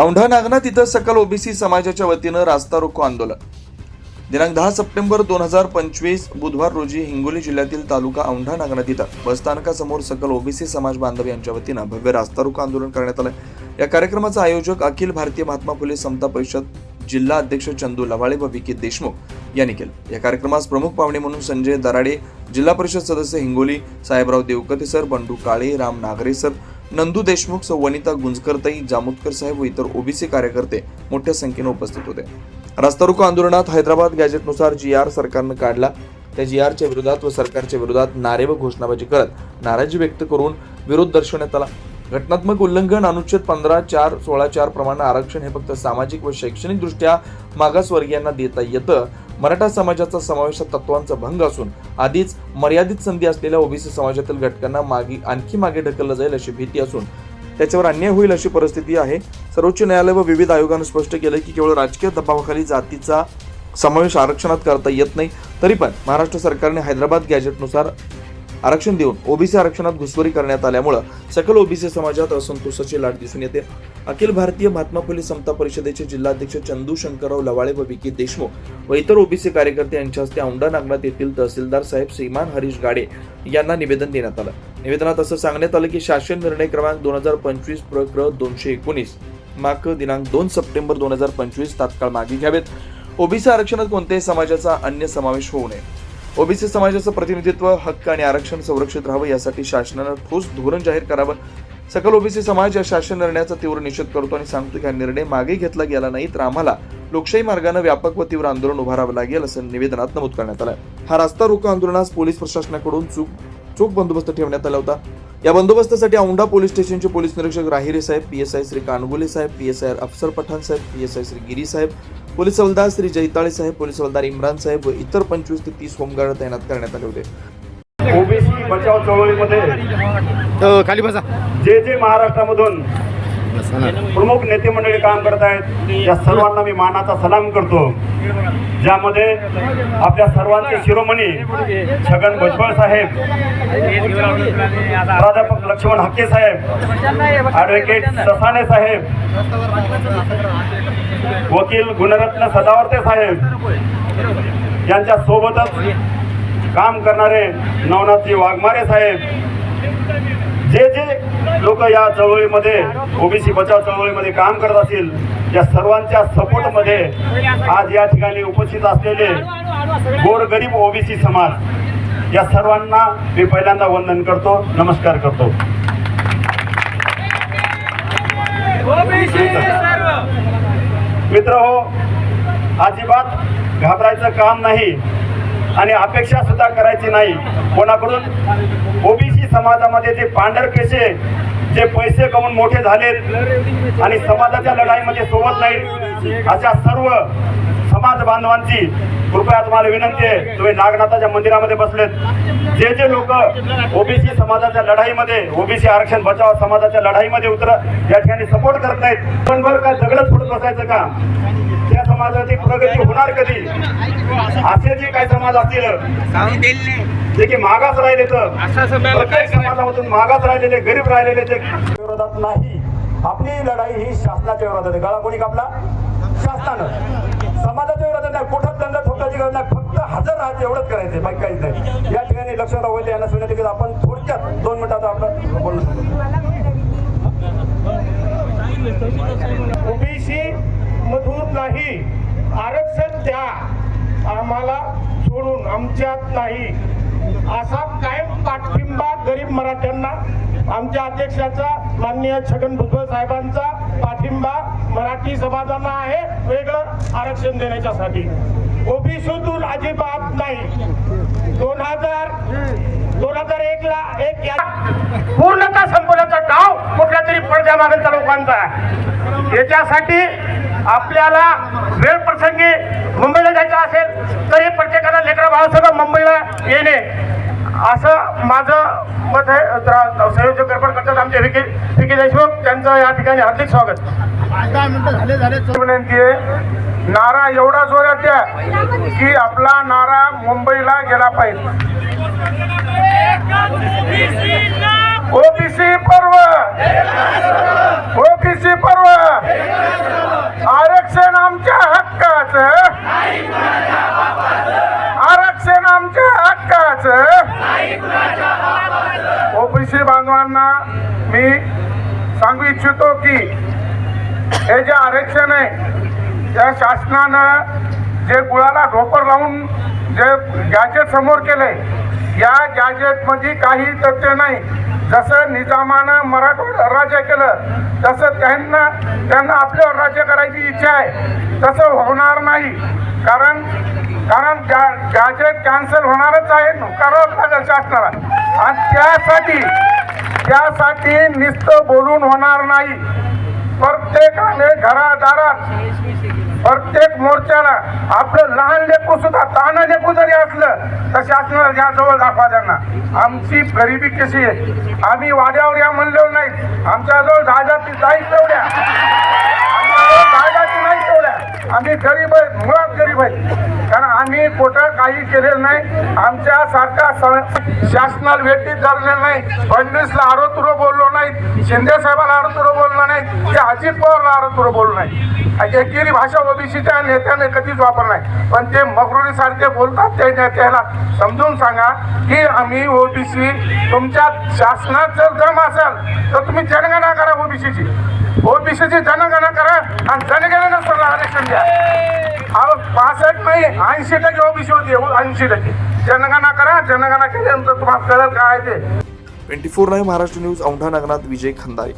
औंढा नागनाथ इथं सकल ओबीसी समाजाच्या वतीनं रास्ता रोको आंदोलन. दिनांक दहा सप्टेंबर दोन हजार पंचवीस बुधवार रोजी हिंगोली जिल्ह्यातील तालुका औंढा नागनाथ इथं बसस्थानकासमोर सकल ओबीसी समाज बांधव यांच्या वतीनं भव्य रास्ता रोको आंदोलन करण्यात आलं. या कार्यक्रमाचा आयोजक अखिल भारतीय महात्मा फुले समता परिषद जिल्हा अध्यक्ष चंदू लवाळे व विकी देशमुख यांनी केलं. या कार्यक्रमास प्रमुख पाहुणे म्हणून संजय दराडे जिल्हा परिषद सदस्य हिंगोली साहेबराव देवकते सर बंडू काळे राम नागरे सर नंदू देशमुख सौ वनिता गुंजकरताई जामोदकर साहेब व इतर ओबीसी कार्यकर्ते मोठ्या संख्येने उपस्थित होते. रस्ता रोको आंदोलनात हैदराबाद गॅजेटनुसार जी आर सरकारनं काढला. त्या जी आरच्या विरोधात व सरकारच्या विरोधात नारे व घोषणाबाजी करत नाराजी व्यक्त करून विरोध दर्शवण्यात आला. घटनात्मक उल्लंघन अनुच्छेद पंधरा चार सोळा चार प्रमाणे आरक्षण हे फक्त सामाजिक व शैक्षणिकदृष्ट्या मागासवर्गीयांना देता येतं. मराठा समाजाचा समावेश तत्वांचा भंग असून आधीच मर्यादित संधी असलेल्या ओबीसी समाजातील घटकांना मागे आणखी मागे ढकललं जाईल अशी भीती असून त्याच्यावर अन्याय होईल अशी परिस्थिती आहे. सर्वोच्च न्यायालय व विविध आयोगानं स्पष्ट केलं की केवळ राजकीय दबावाखाली जातीचा समावेश आरक्षणात करता येत नाही. तरी पण महाराष्ट्र सरकारने हैदराबाद गॅजेटनुसार आरक्षण देऊन ओबीसी आरक्षणात घुसखोरी करण्यात आल्यामुळं सकल ओबीसी समाजात असंतोषाची लाट दिसून येते. अखिल भारतीय महात्मा फुले समता परिषदेचे जिल्हाध्यक्ष चंदू शंकरराव लवाळे व विकी देशमुख व इतर ओबीसी कार्यकर्ते यांच्या हस्ते औंढा नागनाथ येथील तहसीलदार साहेब श्रीमान हरीश गाडे यांना निवेदन देण्यात आलं. निवेदनात असं सांगण्यात आलं की शासन निर्णय क्रमांक दोन हजार पंचवीस प्रक्र दोनशे एकोणीस माक दिनांक दोन सप्टेंबर दोन हजार पंचवीस तात्काळ मागे घ्यावेत. ओबीसी आरक्षणात कोणत्याही समाजाचा अन्य समावेश होऊ नये. ओबीसी समाजाचं प्रतिनिधित्व हक्क आणि आरक्षण संरक्षित राहावं यासाठी शासनानं ठोस धोरण जाहीर करावं. सकल ओबीसी समाज या शासन निर्णयाचा तीव्र निषेध करतो आणि सांगतो की हा निर्णय मागे घेतला गेला नाही तर आम्हाला लोकशाही मार्गानं व्यापक व तीव्र आंदोलन उभारावं लागेल असं निवेदनात नमूद करण्यात आलं हा रास्ता रोको आंदोलनास पोलीस प्रशासनाकडून चूक चोख बंदोबस्त ठेवण्यात आला होता. या बंदोबस्तासाठी औंढा पोलीस स्टेशनचे पोलीस निरीक्षक राहिरे साहेब P S I Shri Kangule Saheb P S I Afsar Pathan Saheb P S I Shri Giri Saheb police हवालदार श्री जैताळे साहेब पोलीस हवालदार इम्रान साहेब व इतर पंचवीस ते तीस होमगार्ड तैनात करण्यात आले होते. ओबीसी बचाव चळवळीमध्ये खाली बसा. जे जे महाराष्ट्रामधून प्रमुख नेते मंडळी काम करत आहेत. या सर्वांना मी मानाचा सलाम करतो. ज्यामध्ये आपल्या सर्वांचे शिरोमणी छगन भुजबळ साहेब प्राध्यापक लक्ष्मण हक्के साहेब ॲडव्होकेट ससाने साहेब वकील गुणरत्न सदावर्ते साहेब यांच्या सोबतच काम करणारे नवनाथजी वाघमारे साहेब जे जे लोक या चळवळीमध्ये ओबीसी बचाव चळवळीमध्ये काम करत असतील या सर्वांच्या सपोर्टमध्ये आज या ठिकाणी उपस्थित असलेले गोरगरीब ओबीसी समाज या सर्वांना मी पहिल्यांदा वंदन करतो नमस्कार करतो. मित्र हो अजिबात घाबरायचं काम नाही. आणि अपेक्षा सुद्धा करायची नाही. कोणाकडून? ओबीसी समाजामध्ये जे पांढरपेशे जे पैसे कमवून मोठे झालेत आणि समाजाच्या लढाईमध्ये सोबत नाहीत अशा सर्व समाज बांधवांची कृपया तुम्हाला विनंती आहे. तुम्ही नागनाथाच्या मंदिरामध्ये बसलेत. जे जे लोक ओबीसी समाजाच्या लढाईमध्ये ओबीसी आरक्षण बचाव समाजाच्या लढाईमध्ये उतर या ठिकाणी सपोर्ट करत नाहीत पण बरं काय दगडच फोडत बसायचं का? त्या समाजाची प्रगती होणार कधी? असे जे काही समाज असतील जे की मागास राहिले तर समाजामधून मागास राहिलेले गरीब राहिलेले ते विरोधात नाही. आपली लढाई ही शासनाच्या विरोधात आहे. गळा कोणी कापला? शासनानं. समाजाच्या विरोधात नाही. कुठं दंड ठोकायची गरज नाही. फक्त हजर राहायचं एवढंच करायचं बाकी काहीच नाही. या ठिकाणी लक्षात वैद्य यांना की आपण थोडक्यात दोन मिनिटात आपलं बोलणं ओबीसी मधून नाही. आरक्षण द्या. आम्हाला सोडून आमच्यात नाही. असा कायम पाठिंबा गरीब मराठ्यांना आमच्या अध्यक्षाचा माननीय छगन भुजबळ साहेबांचा पाठिंबा मराठी समाजांना आहे. वेगळं आरक्षण देण्याच्यासाठी. ओबीसीतून अजिबात नाही. दोन हजार दोन हजार एक ला एक या पूर्णतः संपवण्याचा डाव कुठल्या तरी पडद्या लोकांचा आहे. याच्यासाठी आपल्याला वेळ प्रसंगी मुंबईला जायचं असेल तरी प्रत्येकाला लेकरा भावासह मुंबईला येणे. असं माझं मत आहे. संयोजक गडबड करतात आमचे विके विके देशमुख. त्यांचं या ठिकाणी हार्दिक स्वागत. विनंती आहे नारा एवढा जोरात द्या की आपला नारा मुंबईला गेला पाहिजे. ओबीसी पर्व. ओबीसी पर्व. ओबीसी बांधवांना मी सांगू इच्छितो की हे जे आरक्षण आहे त्या शासनानं जे गुळाला ढोपर लावून जे गॅजेट समोर केलंय या गॅजेटमध्ये काही तथ्य नाही. जसं निजामानं मराठवाड्यावर राज्य केलं तसं त्यांना त्यांना आपल्यावर राज्य करायची इच्छा आहे. तसं होणार नाही. कारण कारण गॅ- गॅजेट कॅन्सल होणारच आहे करावंच लागेल शासनाला आणि त्यासाठी त्यासाठी नुसतं बोलून होणार नाही. प्रत्येकाने घरादारात प्रत्येक मोर्चाला आपलं लहान लेकू सुद्धा ताना लेकू जरी असलं तर शासनाला घ्या जवळ दाखवा त्यांना. आमची गरिबी कशी आहे? आम्ही वाड्यावर या म्हणलो नाही. आमच्याजवळ जायजाती जाईल तेवढ्या आमच्याजवळ जायजाती नाही तेवढ्या आम्ही गरीब आहे मुळात गरीब आहे कारण आम्ही कुठं काही केलेलं नाही. आमच्या सारखा शासनाला भेटीत धरलेलं नाही. फडणवीसला आरोतुरो बोललो नाही शिंदे साहेबाला आरोतुरो बोललो नाही ते अजित पवारला आरोतुरो बोललो नाही एकेरी भाषा ओबीसीच्या नेत्याने कधीच वापर नाही. पण ते मगरुरी सारखे बोलतात त्या नेत्याला. समजून सांगा की आम्ही ओबीसी तुमच्या शासनात जर दम असाल तर तुम्ही जनगणना करा ओबीसीची. ओबीसीची जनगणना करा आणि जनगणनेनुसार आरक्षण द्या अहो पासष्ट नाही ऐंशी टक्के ओबीसी होती. ऐंशी टक्के जनगणना करा जनगणना केल्यानंतर तुम्हाला कळत काय ते. Twenty four live Maharashtra news Aundha Nagnath Vijay Khandare.